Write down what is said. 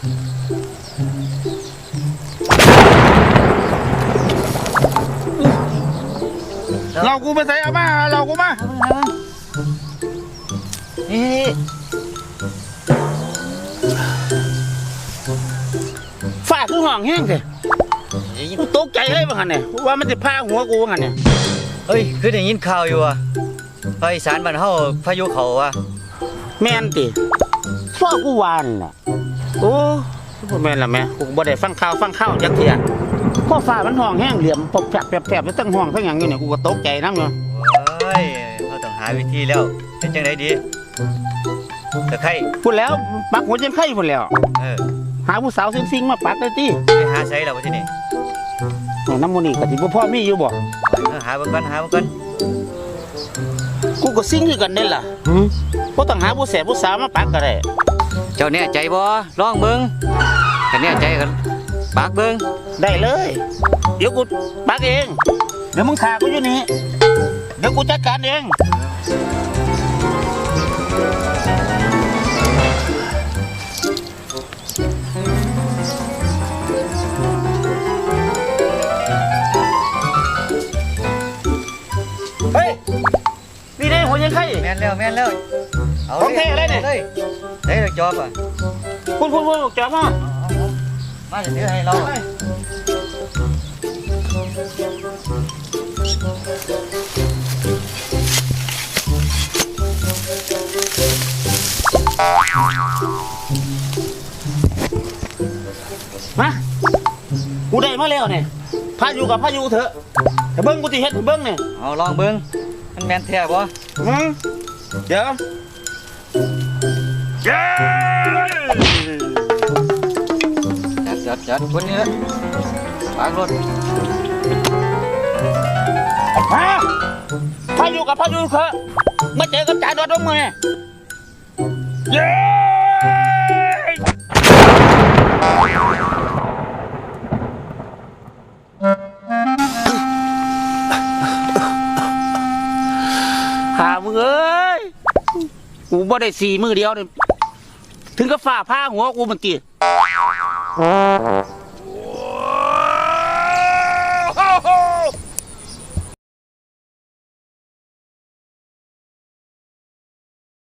เรากูไปใส่เอามาเรากูมานี่ฝาคือห้องแห้งเถอะกูตกใจเลยว่างันเนี่ยว่ามันจะพาหัวกูว่างันเนี่ยเฮ้ยคือได้ยินข่าวอยู่อะภาคอีสานบ้านเฮาพายุเขาอะแม่นติพ่อกูวานน่ะ โอ้บ่แม่นละแม่กูบ่ได้ฟังข่าวฟังข่าวจักเที่ยพ่อฟ้ามันห้องแห้งเหลี่ยมปบแผลบแผลบแผลบแล้วตั้งห้องทั้งหยังอยู่เนี่ยกูก็ตกใจนำอยู่โอ้ยเขาต้องหาวิธีแล้วเป็นจังไดดีตะไคร้พูดแล้วปักหัวจังไข่พูดแล้ว เออหาผู้สาวซิงๆมาปักได้ติไปหาไสแล้วว่าที่นี่น้ำมูนี่ก็สิบ่พ่อมีอยู่บ่เออหาเบิ่งกันหาเบิ่งกันกูก็ซิงคือกันเด้ล่ะบ่ต้องหาผู้แสบผู้สาวมาปักก็ได้ เจ้าแน่ใจบ่ลองเบิ่งถ้าแน่ใจก็ปากเบิ่งได้เลย เดี๋ยวกูปักเอง เดี๋ยวมึงขากูอยู่นี่ เดี๋ยวกูจัดการเอง เฮ้ย นี่ได้หัวยังไข่แม่นแล้วแม่นแล้วเอา ของแท้เลยเนี่ยได้เลยจอบอะคุณคุณคุณจับมามาจะถือให้เรามากูได้มาแล้วเนี่ยพายุกับพายุเถอะแต่เบิ้งกูติเฮ็ดให้เบิ้งเนี่ยเอาลองเบิ่งมันแม่นแท้บ่อืมเดี๋ยว เย้จัดจัดจัดคนนี้ละปากรถมาพายุกับพายุเถอะมาเจอกับจ่าดอดดงมือเนี่ยเย้หามึงเอ้ กูบ่ได้สี่มือเดียวเนี่ยถึงก็ฝ่าผ้าหัวกูเมื่อกี้